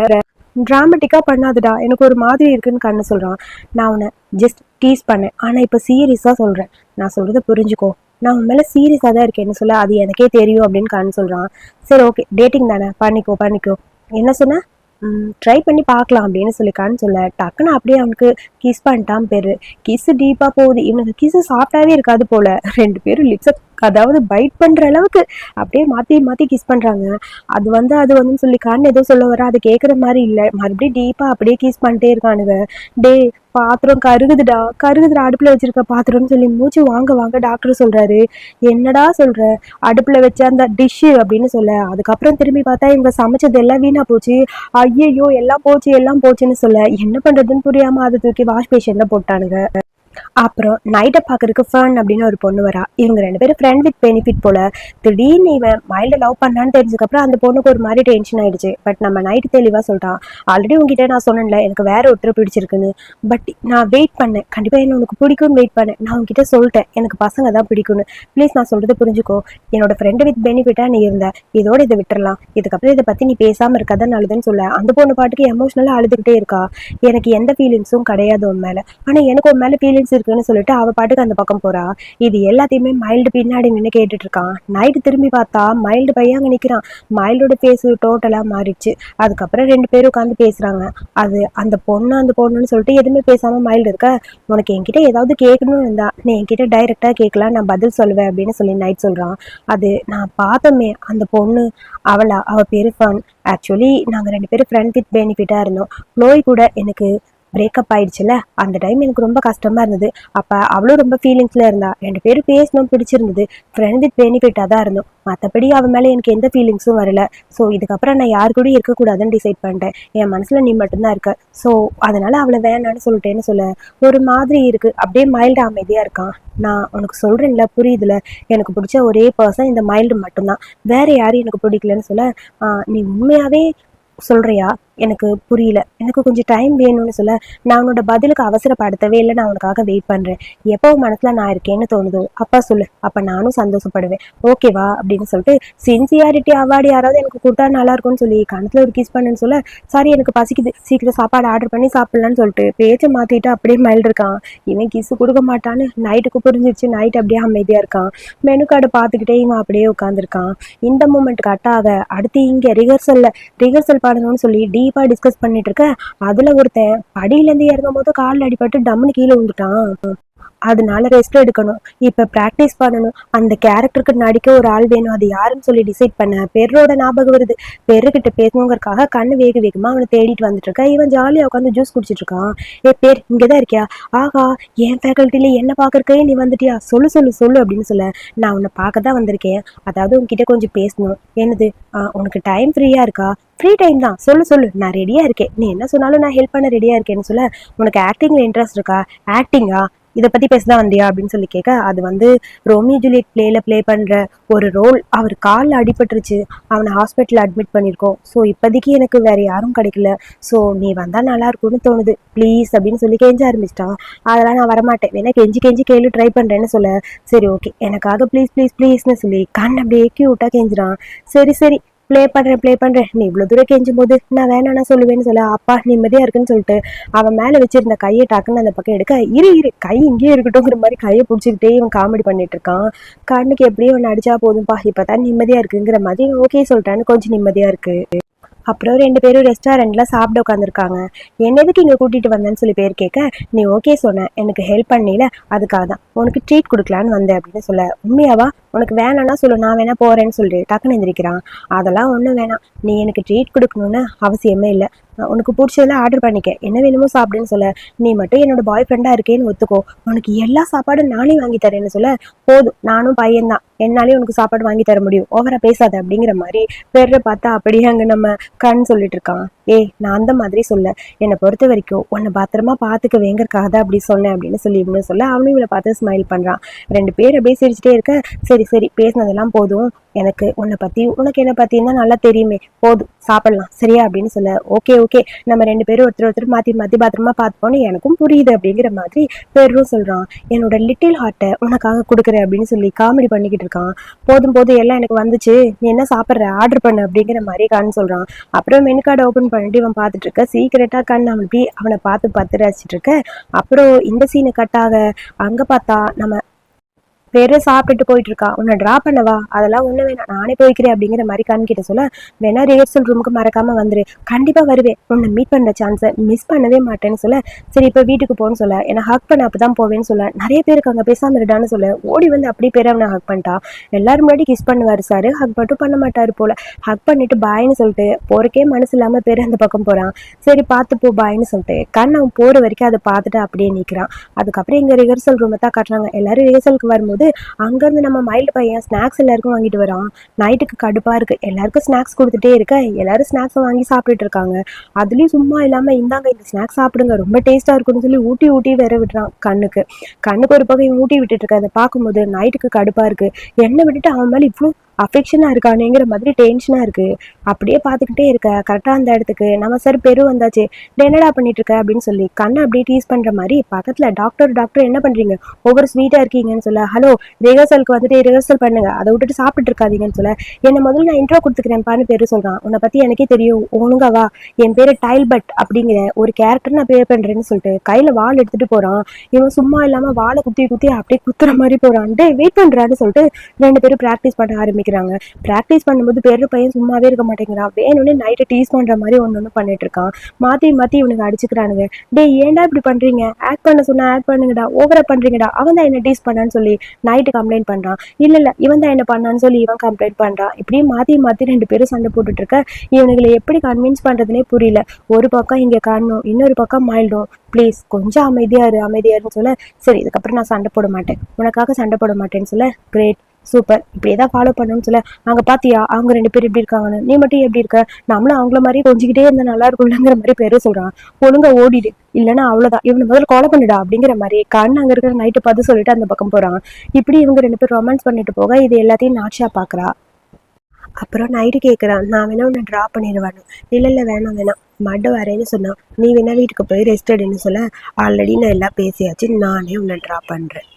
டிராமட்டிக்காக பண்ணாதுடா. எனக்கு ஒரு மாதிரி இருக்குன்னு கண்ணு சொல்கிறான் நான் உன்னை ஜஸ்ட் டீஸ் பண்ணேன். ஆனால் இப்போ சீரியஸாக சொல்கிறேன் நான் சொல்கிறத புரிஞ்சுக்கோ. நான் உன் மேலே சீரியஸாக தான் இருக்கேன்னு சொல்ல? அது எனக்கே தெரியும் அப்படின்னு கண்ணு சொல்கிறான் சரி ஓகே டேட்டிங் தானே? பண்ணிக்கோ பண்ணிக்கோ. என்ன சொன்ன? ட்ரை பண்ணி பார்க்கலாம் அப்படின்னு சொல்லிக்கான்னு சொல்ல. டக்குன்னு அப்படியே அவனுக்கு கிஸ் பண்ணிட்டான் பேர். கிஸ் டீப்பாக போகுது. இவனுக்கு கிஸ் சாஃப்டாகவே இருக்காது போல. ரெண்டு பேரும் லிப்ஸை அதாவது பைட் பண்ற அளவுக்கு அப்படியே மாத்தி மாத்தி கிஸ் பண்றாங்க. அது வந்து அது வந்து சொல்லி கண் ஏதோ சொல்ல வர அது கேக்குற மாதிரி இல்ல. மறுபடியும் டீப்பா அப்படியே கிஸ் பண்ணிட்டே இருக்கானுங்க. டே பாத்திரம் கருகுதுடா கருகுதுடா அடுப்புல வச்சிருக்க பாத்திரம்னு சொல்லி மூச்சு வாங்க வாங்க டாக்டர் சொல்றாரு. என்னடா சொல்ற? அடுப்புல வச்ச அந்த டிஷ்ஷு அப்படின்னு சொல்ல. அதுக்கப்புறம் திரும்பி பார்த்தா இவங்க சமைச்சது எல்லாம் வீணா போச்சு. ஐயையோ எல்லாம் போச்சு எல்லாம் போச்சுன்னு சொல்ல. என்ன பண்றதுன்னு புரியாம அதை தூக்கி வாஷ் பேஷன்ல போட்டானுங்க. அப்புறம் நைட்டை பார்க்கறதுக்கு ஃபர்ன் அப்படின்னு ஒரு பொண்ணு வரா. இவங்க ரெண்டு பேரும் ஃப்ரெண்ட் வித் பெனிஃபிட் போல. திடீர்னு இவன் மைல்ட லவ் பண்ணான்னு தெரிஞ்சதுக்கப்புறம் அந்த பொண்ணுக்கு ஒரு மாதிரி டென்ஷன் ஆயிடுச்சு. பட் நம்ம நைட்டு தெளிவாக சொல்லிட்டான் ஆல்ரெடி உங்ககிட்ட நான் சொன்னேன்ல எனக்கு வேற ஒருத்தர் பிடிச்சிருக்குன்னு. பட் நான் வெயிட் பண்ணேன். கண்டிப்பாக என்ன உனக்கு பிடிக்கும்னு வெயிட் பண்ணேன். நான் உங்ககிட்ட சொல்லிட்டேன். எனக்கு பசங்க தான் பிடிக்கும்னு. ப்ளீஸ் நான் சொல்கிறத புரிஞ்சுக்கோ. என்னோட ஃப்ரெண்டு வித் பெனிஃபிட்டாக நீ இருந்த. இதோட இதை விட்டுறலாம். இதுக்கப்புறம் இதை பற்றி நீ பேசாமல் இருக்காதான் நல்லதுன்னு சொல்ல. அந்த பொண்ணு பாட்டுக்கு எமோஷனலாக அழுதுகிட்டே இருக்கா. எனக்கு எந்த ஃபீலிங்ஸும் கிடையாது உன் மேலே. ஆனால் எனக்கு உன் மேலே ஃபீலிங்ஸ் இருக்குன்னு சொல்லிட்டு அவ பாட்டுக்கு அந்த பக்கம் போறா. இது எல்லாத்தையுமே மைல்டு பின்னாடி நின்று கேட்டுட்டு இருக்கான் நைட்டு திரும்பி பார்த்தா மைல்டு பையன் அங்கே நிற்கிறான் மைல்டோட ஃபேஸ் டோட்டலாக மாறிடுச்சு. அதுக்கப்புறம் ரெண்டு பேரும் உட்காந்து பேசுறாங்க. அது அந்த பொண்ணு அந்த பொண்ணுன்னு சொல்லிட்டு எதுவுமே பேசாம மைல்டு இருக்க உனக்கு என்கிட்ட ஏதாவது கேட்கணும்னு இருந்தா நீ என்கிட்ட டைரெக்டாக கேட்கலாம் நான் பதில் சொல்லுவேன் அப்படின்னு சொல்லி நைட் சொல்றான். அது நான் பார்த்தோமே அந்த பொண்ணு அவளா அவ பேரு ஃபன் ஆக்சுவலி நாங்கள் ரெண்டு பேரும் ஃப்ரெண்ட் வித் பெனிஃபிட்டாக இருந்தோம். க்ளோய் கூட எனக்கு பிரேக்கப் ஆயிடுச்சுல அந்த டைம் எனக்கு ரொம்ப கஷ்டமா இருந்தது. அப்போ அவளும் ரொம்ப ஃபீலிங்ஸில் இருந்தா. ரெண்டு பேரும் பேசணும் பிடிச்சிருந்தது. ஃப்ரெண்ட் வித் பெனிஃபிட்டாக தான் இருந்தோம். மற்றபடி அவன் மேலே எனக்கு எந்த ஃபீலிங்ஸும் வரல. ஸோ இதுக்கப்புறம் நான் யார் கூடயும் இருக்கக்கூடாதுன்னு டிசைட் பண்ணிட்டேன். என் மனசில் நீ மட்டும்தான் இருக்க. ஸோ அதனால அவளை வேணான்னு சொல்லிட்டேன்னு சொல்ல. ஒரு மாதிரி இருக்கு. அப்படியே மைல்டு அமைதியாக இருக்கான். நான் உனக்கு சொல்கிறேன்ல புரியுதுல? எனக்கு பிடிச்ச ஒரே பர்சன் இந்த மைல்டு மட்டும்தான். வேற யாரும் எனக்கு பிடிக்கலன்னு சொல்ல நீ உண்மையாகவே சொல்றியா? எனக்கு புரியல. எனக்கு கொஞ்சம் டைம் வேணும்னு சொல்ல நான் உன்னோட பதிலுக்கு அவசரப்படுத்தவே இல்லை. நான் உனக்காக வெயிட் பண்ணுறேன் எப்போ மனசில் நான் இருக்கேன்னு தோணுதோ அப்பா சொல்லு. அப்போ நானும் சந்தோஷப்படுவேன். ஓகேவா அப்படின்னு சொல்லிட்டு சின்சியாரிட்டி அவார்டு யாராவது எனக்கு கொடுத்தா நல்லா இருக்கும்னு சொல்லி கணத்தில் ஒரு கிஸ் பண்ணுன்னு சொல்ல சாரி எனக்கு பசிக்குது. சீக்கிரம் சாப்பாடு ஆர்டர் பண்ணி சாப்பிட்லான்னு சொல்லிட்டு பேச்சை மாற்றிட்டு அப்படியே மயில் இருக்கான் இவன் கிஸ் கொடுக்க மாட்டான்னு நைட்டுக்கு புரிஞ்சிருச்சு. நைட் அப்படியே அமைதியாக இருக்கான். மெனு கார்டு பார்த்துக்கிட்டே இவன் அப்படியே உட்காந்துருக்கான் இந்த மூமெண்ட் கட்டாக அடுத்து இங்கே ரிஹர்சலில் ரிஹர்சல் பண்ணணும்னு சொல்லி டி டீப்பாக டிஸ்கஸ் பண்ணிட்டு இருக்க. அதில் ஒருத்தன் படியிலேருந்து இறங்கும் போது காலில் அடிபட்டு டம்முன்னு கீழே விழுந்துட்டான். அதனால ரெஸ்ட் எடுக்கணும். இப்போ ப்ராக்டிஸ் பண்ணணும். அந்த கேரக்டருக்கு நடிக்க ஒரு ஆள் வேணும். அது யாருன்னு சொல்லி டிசைட் பண்ண பெரோட ஞாபகம் வருது. பெருக்கிட்ட பேசணுங்கிறக்காக கண்ணு வேக வேகமாக அவனை தேடிட்டு வந்துட்டு இருக்கா. இவன் ஜாலியாக உட்காந்து ஜூஸ் குடிச்சிட்டு இருக்கான். ஏ பேர் இங்கே தான் இருக்கியா? ஆகா என் ஃபேக்கல்ட்டியில் என்ன பார்க்கறக்கே நீ வந்துட்டியா? சொல்லு சொல்லு சொல்லு அப்படின்னு சொல்ல நான் உன்னை பார்க்க தான் வந்திருக்கேன். அதாவது உன்கிட்ட கொஞ்சம் பேசணும். என்னது? ஆ, உனக்கு டைம் ஃப்ரீயாக இருக்கா? ஃப்ரீ டைம் தான். சொல்லு சொல்லு நான் ரெடியாக இருக்கேன். நீ என்ன சொன்னாலும் நான் ஹெல்ப் பண்ண ரெடியாக இருக்கேன்னு சொல்ல உனக்கு ஆக்டிங்கில் இன்ட்ரெஸ்ட் இருக்கா? ஆக்டிங்கா இதை பற்றி பேச தான் வந்தியா அப்படின்னு சொல்லி கேட்க அது வந்து ரோமியோ ஜூலியட் பிளேல ப்ளே பண்ணுற ஒரு ரோல் அவர் காலில் அடிபட்டுருச்சு. அவனை ஹாஸ்பிட்டலில் அட்மிட் பண்ணியிருக்கோம் ஸோ இப்போதைக்கு எனக்கு வேறு யாரும் கிடைக்கல. ஸோ நீ வந்தால் நல்லா இருக்கும்னு தோணுது. ப்ளீஸ் அப்படின்னு சொல்லி கெஞ்ச ஆரம்பிச்சிட்டான் அதெல்லாம் நான் வரமாட்டேன். வேணா கெஞ்சி கெஞ்சி கேளு ட்ரை பண்ணுறேன்னு சொல்ல. சரி ஓகே எனக்காக ப்ளீஸ் ப்ளீஸ் ப்ளீஸ்னு சொல்லி கண் அப்படியே க்யூட்டாக கெஞ்சிறான். சரி சரி. ப்ளே பண்ணுறேன் ப்ளே பண்ணுறேன் நீ இவ்வளோ தூரம் கெஞ்சும் போது நான் வேணாம்னா சொல்லுவேன்னு சொல்ல. அப்பா நிம்மதியாக இருக்குன்னு சொல்லிட்டு அவன் மேலே வச்சிருந்த கையை டக்குன்னு அந்த பக்கம் எடுக்க இரு இரு கை இங்கேயே இருக்கட்டும்ங்கிற மாதிரி கையை பிடிச்சிக்கிட்டே இவன் காமெடி பண்ணிட்டு இருக்கான். கண்ணுக்கு எப்படியும் அவன் அடிச்சா போதும்பா இப்போ தான் நிம்மதியாக இருக்குங்கிற மாதிரி ஓகே சொல்லிட்டான்னு கொஞ்சம் நிம்மதியாக இருக்கு. அப்புறம் ரெண்டு பேரும் ரெஸ்டாரண்ட்ல சாப்பிட உட்காந்துருக்காங்க என்ன எதுக்கு இங்கே கூட்டிட்டு வந்தேன்னு சொல்லி பேர் கேட்க நீ ஓகே சொன்ன. எனக்கு ஹெல்ப் பண்ணல. அதுக்காக தான் உனக்கு ட்ரீட் கொடுக்கலான்னு வந்தேன் அப்படின்னு சொல்ல உண்மையாவா? உனக்கு வேணாம்னா சொல்லு நான் வேணா போறேன்னு சொல்லி. டக்குன்னு எந்திரிக்கிறான். அதெல்லாம் ஒன்றும் வேணாம். நீ எனக்கு ட்ரீட் கொடுக்கணும்னு அவசியமே இல்லை. உனக்கு பிடிச்சதெல்லாம் ஆர்டர் பண்ணிக்க. என்ன வேணுமோ சாப்பிடுன்னு சொல்ல. நீ மட்டும் என்னோட பாய் ஃப்ரெண்டாக இருக்கேன்னு ஒத்துக்கோ. உனக்கு எல்லா சாப்பாடும் நானே வாங்கி தரேன்னு சொல்ல. போதும். நானும் பையன்தான். என்னாலே உனக்கு சாப்பாடு வாங்கி தர முடியும். ஓவரா பேசாத அப்படிங்கிற மாதிரி பெற பார்த்தா அப்படியே அங்கே நம்ம கண் சொல்லிட்டு இருக்கான். ஏய் நான் அந்த மாதிரி சொல்ல. என்னை பொறுத்த வரைக்கும் உன்னை பத்திரமா பார்த்துக்க வேங்கறக்காக தான் அப்படி சொன்னேன் அப்படின்னு சொல்லி இவனு சொல்ல அவனும் இவளை பார்த்து ஸ்மைல் பண்ணுறான் ரெண்டு பேர் அப்படியே சிரிச்சிட்டே இருக்க சரி சரி பேசினதெல்லாம் போதும். எனக்கு உன்னை பற்றி உனக்கு என்னை பற்றினா நல்லா தெரியுமே. போதும் சாப்பிடலாம். சரியா? அப்படின்னு சொல்ல ஓகே ஓகே. நம்ம ரெண்டு பேரும் ஒருத்தர் ஒருத்தர் மாற்றி மாற்றி பத்திரமா பார்த்துப்போன்னு எனக்கும் புரியுது அப்படிங்கிற மாதிரி பெரும் சொல்கிறான் என்னோட லிட்டில் ஹார்ட்டை உனக்காக கொடுக்குறேன் அப்படின்னு சொல்லி காமெடி பண்ணிக்கிட்டு இருக்கான். போதும் போதும். எல்லாம் எனக்கு வந்துச்சு. நீ என்ன சாப்பிட்ற? ஆர்டர் பண்ணு அப்படிங்கிற மாதிரி கண் சொல்கிறான் அப்புறம் மெனு கார்டை ஓப்பன் பண்ணிட்டு இவன் பார்த்துட்டு இருக்க சீக்கிரட்டாக கண் அப்படி இப்படி அவனை பார்த்து பார்த்து ரசிச்சிட்டு இருக்க. அப்புறம் இந்த சீனு கட்டாக அங்கே பார்த்தா நம்ம வேற சாப்பிட்டுட்டு போயிட்டு இருக்கா உன்னை ட்ரா பண்ணவா? அதெல்லாம் ஒண்ணு வேணாம். நானே போய்க்கிறேன் அப்படிங்கிற மாதிரி கண் சொல்ல வேணா ரிஹர்சல் ரூமுக்கு மறக்காம வந்துரு. கண்டிப்பா வருவேன். உன்னை மீட் பண்ற சான்ஸை மிஸ் பண்ணவே மாட்டேன்னு சொல்ல சரி இப்போ வீட்டுக்கு போன்னு சொல்ல. என்ன ஹக் பண்ண அப்பதான் போவேன்னு சொல்ல. நிறைய பேருக்கு அங்க பேசாம இருடான்னு சொல்ல. ஓடி வந்து அப்படியே பேர் அவனை ஹக் பண்ணிட்டா. எல்லாரும் முன்னாடி கிஸ் பண்ணுவாரு சார் ஹக் மட்டும் பண்ண மாட்டாரு போல. ஹக் பண்ணிட்டு பாய்னு சொல்லிட்டு போறக்கே மனசு இல்லாம பேர் அந்த பக்கம் போறான். சரி பார்த்து போ பாய்னு சொல்லிட்டு கண் அவன் போற வரைக்கும் அதை பார்த்துட்டு அப்படியே நிக்கிறான். அதுக்கப்புறம் இங்க ரிஹர்சல் ரூமை தான் காட்டுறாங்க. எல்லாரும் ரிஹர்சலுக்கு வரும்போது அங்கேருந்து நம்ம மைல்டு பையன் ஸ்நாக்ஸ் எல்லாருக்கும் வாங்கிட்டு வரான். நைட்டுக்கு கடுப்பாக இருக்கு. எல்லாருக்கும் ஸ்நாக்ஸ் கொடுத்துட்டே இருக்க. எல்லாரும் ஸ்நாக்ஸை வாங்கி சாப்பிட்டுட்டு இருக்காங்க. அதுலேயும் சும்மா இல்லாமல் இந்தாங்க இந்த ஸ்நாக்ஸ் சாப்பிடுங்க. ரொம்ப டேஸ்ட்டாக இருக்கும்னு சொல்லி ஊட்டி ஊட்டி வேற விடுறான் கண்ணுக்கு. கண்ணுக்கு ஒரு பக்கம் ஊட்டி விட்டுட்டு இருக்க அதை பார்க்கும்போது நைட்டுக்கு கடுப்பாக இருக்கு. என்னை விட்டுட்டு அவன் மேலே இவ்வளோ அஃபெக்ஷனாக இருக்கானேங்கிற மாதிரி டென்ஷனாக இருக்குது அப்படியே பார்த்துக்கிட்டே இருக்க. கரெக்டாக அந்த இடத்துக்கு நம்ம சார் பெரு வந்தாச்சு. என்னடா பண்ணிட்டு இருக்க அப்படின்னு சொல்லி கண்ணை அப்படியே டீஸ் பண்ணுற மாதிரி பக்கத்தில் டாக்டர் டாக்டர் என்ன பண்ணுறீங்க ஒவ்வொரு ஸ்வீட்டாக இருக்கீங்கன்னு சொல்ல ஹலோ ரிஹர்சலுக்கு வந்துட்டு ரிஹர்சல் பண்ணுங்க. அதை விட்டுட்டு சாப்பிட்டு இருக்காதீங்கன்னு சொல்ல என்னை முதல்ல நான் இன்ட்ரோ கொடுத்துக்கிறேன்ப்பான்னு பேரு சொல்கிறான் உன்னை பற்றி எனக்கே தெரியும். ஒழுங்காவா என் பேர் டைல்பட் அப்படிங்கிற ஒரு கேரக்டர் நான் பே பண்ணுறேன்னு சொல்லிட்டு கையில் வால் எடுத்துகிட்டு போகிறான் இவன் சும்மா இல்லாமல் வாழை குத்தி குத்தி அப்படியே குத்துற மாதிரி போகிறான் டே வெயிட் பண்ணுறான்னு சொல்லிட்டு ரெண்டு பேரும் ப்ராக்டிஸ் பண்ண ஆரம்பிக்கிறேன் ஆரம்பிக்கிறாங்க ப்ராக்டிஸ் பண்ணும்போது பெரு பையன் சும்மாவே இருக்க மாட்டேங்கிறான். வேணும்னே நைட்டு டீஸ் பண்ற மாதிரி ஒன்று ஒன்று பண்ணிட்டு இருக்கான். மாத்தி மாத்தி இவனுக்கு அடிச்சுக்கிறானுங்க. டேய் ஏன்டா இப்படி பண்றீங்க? ஆக்ட் பண்ண சொன்னா ஆக்ட் பண்ணுங்கடா. ஓவரா பண்றீங்கடா. அவன் தான் என்ன டீஸ் பண்ணான்னு சொல்லி நைட்டு கம்ப்ளைண்ட் பண்றான். இல்ல இல்ல இவன் தான் என்ன பண்ணான்னு சொல்லி இவன் கம்ப்ளைண்ட் பண்றான். இப்படியே மாத்தி மாத்தி ரெண்டு பேரும் சண்டை போட்டுட்டு இருக்க. இவனுங்களை எப்படி கன்வின்ஸ் பண்றதுனே புரியல. ஒரு பக்கம் இங்க காணும் இன்னொரு பக்கம் மாயிடும் ப்ளீஸ் கொஞ்சம் அமைதியா இரு அமைதியா இருன்னு சொல்ல. சரி இதுக்கப்புறம் நான் சண்டை போட மாட்டேன். உனக்காக சண்டை போட மாட்டேன்னு சொல்ல. கிரேட் சூப்பர் இப்படியே தான் ஃபாலோ பண்ணணும்னு சொல்ல அங்க பார்த்தியா அவங்க ரெண்டு பேரும் எப்படி இருக்காங்கன்னு. நீ மட்டும் எப்படி இருக்க? நம்மளும் அவங்கள மாதிரி கொஞ்சிக்கிட்டே இருந்தால் நல்லா இருக்கும்லங்கிற மாதிரி பேரும் சொல்கிறான் ஒழுங்கா ஓடிடு. இல்லைன்னா அவ்வளவுதான். இவனை முதல்ல கொலை பண்ணிடா. அப்படிங்கிற மாதிரி கண் அங்க இருக்கிற நைட்டு பார்த்து சொல்லிட்டு அந்த பக்கம் போறாங்க இப்படி இவங்க ரெண்டு பேரும் ரொமான்ஸ் பண்ணிட்டு போக இது எல்லாத்தையும் நாச்சியா பார்க்குறா அப்புறம் நைட்டு கேட்குறான் நான் வேணா உன்னை ட்ரா பண்ணிடுவானு. இல்லை இல்லை வேணாம் வேணாம். மட்டு வரேன்னு சொன்னான். நீ வேணா வீட்டுக்கு போய் ரெஸ்ட் எடுன்னு சொல்ல ஆல்ரெடி நான் எல்லாம் பேசியாச்சு. நானே உன்னை ட்ரா பண்ணுறேன்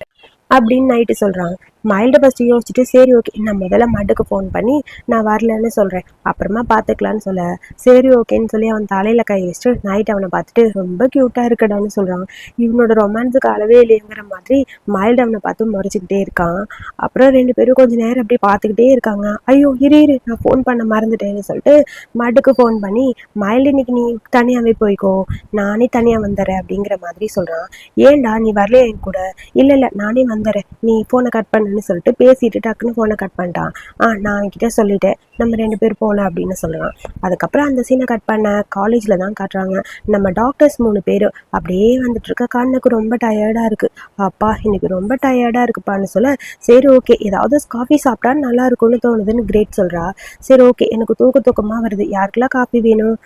அப்படின்னு நைட்டு சொல்கிறாங்க மைல்டு ஃபஸ்ட்டு யோசிச்சுட்டு சரி ஓகே நான் முதல்ல மட்டுக்கு ஃபோன் பண்ணி நான் வரலன்னு சொல்கிறேன் அப்புறமா பார்த்துக்கலான்னு சொல்ல. சரி ஓகேன்னு சொல்லி அவன் தலையில் கை வச்சுட்டு நைட் அவனை பார்த்துட்டு ரொம்ப க்யூட்டாக இருக்கடான்னு சொல்கிறான் இவனோட ரொமான்ஸுக்கு அளவே இல்லைங்கிற மாதிரி மைல்டு அவனை பார்த்து முறைச்சிக்கிட்டே இருக்கான். அப்புறம் ரெண்டு பேரும் கொஞ்சம் நேரம் அப்படியே பார்த்துக்கிட்டே இருக்காங்க. ஐயோ இரு இரு. நான் ஃபோன் பண்ண மறந்துட்டேன்னு சொல்லிட்டு மட்டுக்கு ஃபோன் பண்ணி மைல்டு இன்னைக்கு நீ தனியாகவே போய்க்கோ. நானே தனியாக வந்துடுறேன் அப்படிங்கிற மாதிரி சொல்கிறான் ஏன்டா நீ வரலையா என் கூட? இல்லை இல்லை. நானே வந்துடுறேன் நீ ஃபோனை கட் அப்படின்னு சொல்லிட்டு பேசிட்டு டக்குன்னு ஃபோனை கட் பண்ணிட்டான். ஆ நான் அவன்கிட்ட சொல்லிட்டேன். நம்ம ரெண்டு பேர் போகல அப்படின்னு சொல்லுவான் அதுக்கப்புறம் அந்த சீனை கட் பண்ண காலேஜில் தான் காட்டுறாங்க. நம்ம டாக்டர்ஸ் மூணு பேர் அப்படியே வந்துட்டு இருக்க. கண்ணுக்கு ரொம்ப டயர்டாக இருக்கு. அப்பா இன்னைக்கு ரொம்ப டயர்டாக இருக்குப்பான்னு சொல்ல சரி ஓகே ஏதாவது காஃபி சாப்பிட்டா நல்லா இருக்கும்னு தோணுதுன்னு கிரேட் சொல்கிறா சரி ஓகே எனக்கு தூக்க தூக்கமாக வருது. யாருக்கெல்லாம் காஃபி வேணும்?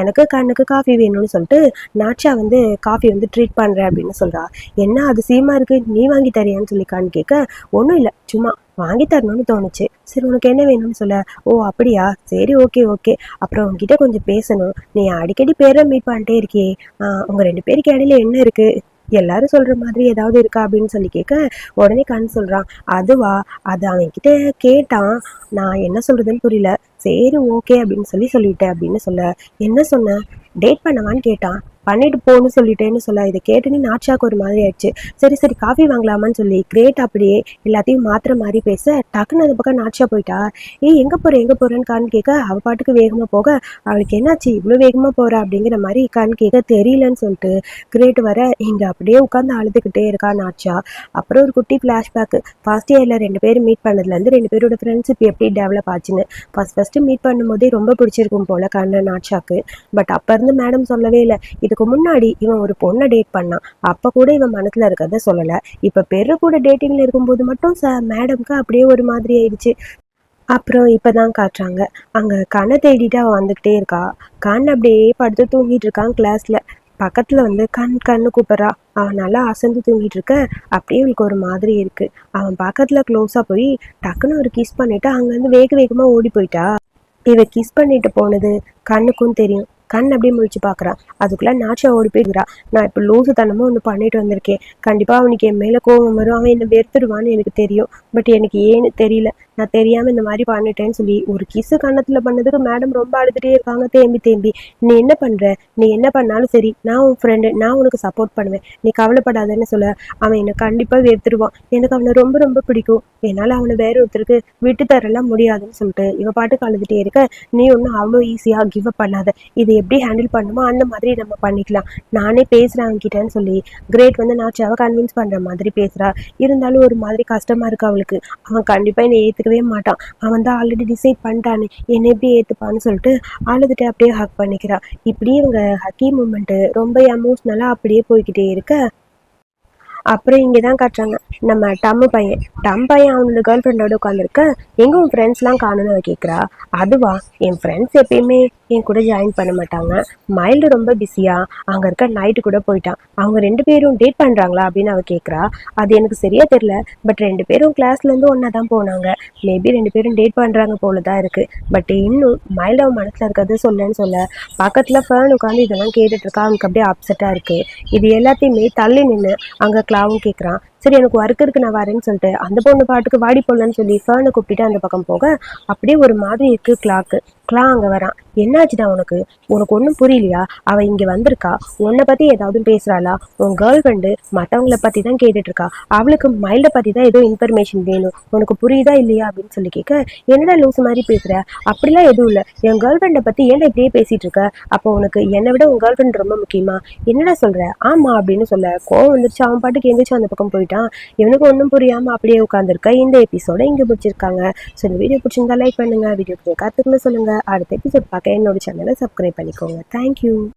எனக்கு கண்ணுக்கு காஃபி வேணும்னு சொல்லிட்டு நாட்சா வந்து காஃபி வந்து ட்ரீட் பண்ணுறேன் அப்படின்னு சொல்கிறா என்ன அதிசயமாக இருக்குது நீ வாங்கி தரியான்னு சொல்லிக்கான்னு கேட்க ஒன்றும் இல்லை. சும்மா வாங்கி தரணும்னு தோணுச்சு. சரி உனக்கு என்ன வேணும்னு சொல்ல? ஓ அப்படியா? சரி ஓகே ஓகே. அப்புறம் உங்ககிட்ட கொஞ்சம் பேசணும். நீ அடிக்கடி பேரை மீட் பண்ணிட்டே இருக்கியே. உங்க ரெண்டு பேருக்கு இடையில என்ன இருக்கு? எல்லாரும் சொல்ற மாதிரி ஏதாவது இருக்கா அப்படின்னு சொல்லி கேட்க உடனே கண் சொல்றான். அதுவா? அது அவன் கிட்ட கேட்டான். நான் என்ன சொல்றதுன்னு புரியல. சரி ஓகே அப்படின்னு சொல்லி சொல்லிட்டேன் அப்படின்னு சொல்ல. என்ன சொன்ன? டேட் பண்ணவான்னு கேட்டான். பண்ணிட்டு போன்னு சொல்லிட்டேன்னு சொல்ல இதை கேட்டேன்னே நாட்ஷாக்கு ஒரு மாதிரி ஆயிடுச்சு. சரி சரி காஃபி வாங்கலாமான்னு சொல்லி கிரேட் அப்படியே எல்லாத்தையும் மாத்திர மாதிரி பேச டக்குன்னு அந்த பக்கம் நாட்ஷா போயிட்டா. ஏய் எங்க போற எங்க போறேன்னு கண் கேட்க அவ பாட்டுக்கு வேகமா போக அவளுக்கு என்னாச்சு இவ்வளவு வேகமா போகிறா அப்படிங்கிற மாதிரி கண் கேட்க தெரியலன்னு சொல்லிட்டு கிரேட் வர இங்க அப்படியே உட்காந்து அழுதுகிட்டே இருக்கா நாட்ஷா அப்புறம் ஒரு குட்டி ஃபிளாஷ்பேக் ஃபர்ஸ்ட் இயர்ல ரெண்டு பேரும் மீட் பண்ணதுல இருந்து ரெண்டு பேரோட ஃப்ரெண்ட்ஷிப் எப்படி டெவலப் ஆச்சுன்னு. ஃபர்ஸ்ட் ஃபர்ஸ்ட் மீட் பண்ணும்போதே ரொம்ப பிடிச்சிருக்கும் போல கண்ணன் நாட்ஷாக்கு பட் அப்ப இருந்து மேடம் சொல்லவே இல்லை இது இதுக்கு முன்னாடி இவன் ஒரு பொண்ணை டேட் பண்ணான். அப்ப கூட இவன் மனசுல இருக்கிறத சொல்லல. இப்ப பெரு கூட டேட்டிங்ல இருக்கும்போது மட்டும் ச மேடம்க்கு அப்படியே ஒரு மாதிரி ஆயிடுச்சு. அப்புறம் இப்பதான் காட்டுறாங்க. அங்க கண்ணை தேடிட்டு அவன் வந்துகிட்டே இருக்கா. கண் அப்படியே படுத்து தூங்கிட்டு இருக்கான் கிளாஸ்ல பக்கத்துல வந்து கண் கண்ணு கூப்பிட்றா. அவன் நல்லா அசந்து தூங்கிட்டு இருக்க. அப்படியே இவளுக்கு ஒரு மாதிரி இருக்கு. அவன் பக்கத்துல க்ளோஸா போய் டக்குன்னு ஒரு கிஸ் பண்ணிட்டு அங்கேருந்து வேக வேகமா ஓடி போயிட்டா. இவ கிஸ் பண்ணிட்டு போனது கண்ணுக்கும் தெரியும். கண் அப்படியே முழிச்சு பார்க்கறான் அதுக்குள்ள நாச்சா ஓடி போயிருக்கிறா. நான் இப்போ லூசு தனமும் ஒன்று பண்ணிட்டு வந்திருக்கேன். கண்டிப்பாக அவனுக்கு என் மேலே கோபம் வரும். அவன் என்னை வெறுத்துடுவான்னு எனக்கு தெரியும். பட் எனக்கு ஏன்னு தெரியல. நான் தெரியாமல் இந்த மாதிரி பண்ணிட்டேன்னு சொல்லி ஒரு கிசு கன்னத்தில் பண்ணதுக்கு மேடம் ரொம்ப அழுதுகிட்டே இருக்காங்க. தேம்பி தேம்பி. நீ என்ன பண்ணுற நீ என்ன பண்ணாலும் சரி நான் உன் ஃப்ரெண்டு நான் உனக்கு சப்போர்ட் பண்ணுவேன். நீ கவலைப்படாதன்னு சொல்ல அவன் என்னை கண்டிப்பாக வெறுத்துடுவான் எனக்கு அவனை ரொம்ப ரொம்ப பிடிக்கும். என்னால் அவனை வேற ஒருத்தருக்கு விட்டு தரலாம் முடியாதுன்னு சொல்லிட்டு இவ பாட்டுக்கு அழுதுகிட்டே இருக்க. நீ ஒன்றும் அவ்வளோ ஈஸியாக கிவ் அப் பண்ணாத. இது எப்படி ஹேண்டில் பண்ணுமோ அந்த மாதிரி நம்ம பண்ணிக்கலாம். நானே பேசுகிறேன் அவங்ககிட்டன்னு சொல்லி கிரேட் வந்து நான் செவ கன்வின்ஸ் பண்ணுற மாதிரி பேசுகிறா இருந்தாலும் ஒரு மாதிரி கஷ்டமாக இருக்கு அவளுக்கு. அவன் கண்டிப்பாக என்னை ஏற்றுக்கவே மாட்டான். அவன் தான் ஆல்ரெடி டிசைட் பண்ணிட்டானே. என்னை எப்படி ஏற்றுப்பான்னு சொல்லிட்டு அழுதுட்டு அப்படியே ஹக் பண்ணிக்கிறா. இப்படியே இவங்க ஹக்கி மூமெண்ட்டு ரொம்ப எமோஷ்னலாக அப்படியே போய்கிட்டே இருக்க. அப்புறம் இங்கே தான் காட்டுறாங்க. நம்ம டம்மு பையன். டம் பையன் அவனோட கேர்ள் ஃப்ரெண்டோட உட்காந்துருக்க எங்க உன் ஃப்ரெண்ட்ஸ்லாம் காணும்னு கேட்குறா அதுவா? என் ஃப்ரெண்ட்ஸ் எப்பயுமே என் கூட ஜாயின் பண்ண மாட்டாங்க. மைல்டு ரொம்ப பிஸியா அங்கே இருக்க நைட்டு கூட போயிட்டான் அவங்க ரெண்டு பேரும் டேட் பண்ணுறாங்களா அப்படின்னு அவ கேட்குறா அது எனக்கு சரியா தெரியல பட் ரெண்டு பேரும் கிளாஸ்லேருந்து ஒன்றா தான் போனாங்க. மேபி ரெண்டு பேரும் டேட் பண்ணுறாங்க போல தான் இருக்கு. பட் இன்னும் மைல்டு அவன் மனசில் இருக்கிறது சொல்லன்னு சொல்ல பக்கத்தில் ஃபேன் உட்காந்து இதெல்லாம் கேட்டுட்டு இருக்கா. அவனுக்கு அப்படியே அப்செட்டாக இருக்கு. இது எல்லாத்தையுமே தள்ளி நின்று அங்கே கிளாவும் கேட்குறான் சரி எனக்கு ஒர்க் இருக்கு நான் வரேன்னு சொல்லிட்டு அந்த பொண்ணு பாட்டுக்கு வாடி போடலன்னு சொல்லி ஃபேனை கூப்பிட்டு அந்த பக்கம் போக அப்படியே ஒரு மாதிரி இருக்கு கிளாக்கு கிளா அங்கே வரான் என்னாச்சுடா உனக்கு? உனக்கு ஒன்றும் புரியலையா? அவள் இங்கே வந்திருக்கா. உன்னை பற்றி ஏதாவது பேசுகிறாளா உன் கேர்ள் ஃப்ரெண்டு மற்றவங்கள பற்றி தான் கேட்டுட்டு இருக்கா அவளுக்கு மைல்டை பற்றி தான் ஏதோ இன்ஃபர்மேஷன் வேணும். உனக்கு புரியுதா இல்லையா அப்படின்னு சொல்லி கேட்க என்னடா லூஸ் மாதிரி பேசுகிற அப்படிலாம் எதுவும் இல்லை. என் கேர்ள் ஃப்ரெண்டை பற்றி ஏன்டா இப்படியே பேசிகிட்டு இருக்க? அப்போ உனக்கு என்னை விட உன் கேர்ள் ஃப்ரெண்ட் ரொம்ப முக்கியமா? என்னடா சொல்கிற ஆமாம் அப்படின்னு சொல்ல கோவம் வந்துருச்சு. அவன் பாட்டுக்கு எந்திரிச்சு அந்த பக்கம் போயிட்டான் இவனுக்கு ஒன்றும் புரியாமல் அப்படியே உட்காந்துருக்க இந்த எபிசோட இங்கே பிடிச்சிருக்காங்க ஸோ இந்த வீடியோ பிடிச்சிருந்தா லைக் பண்ணுங்கள் வீடியோ கற்றுக்கணும் சொல்லுங்கள் அடுத்த எபிசோட் பார்க்க என்னோட சேனலை சப்ஸ்கிரைப் பண்ணிக்கோங்க. தேங்க்யூ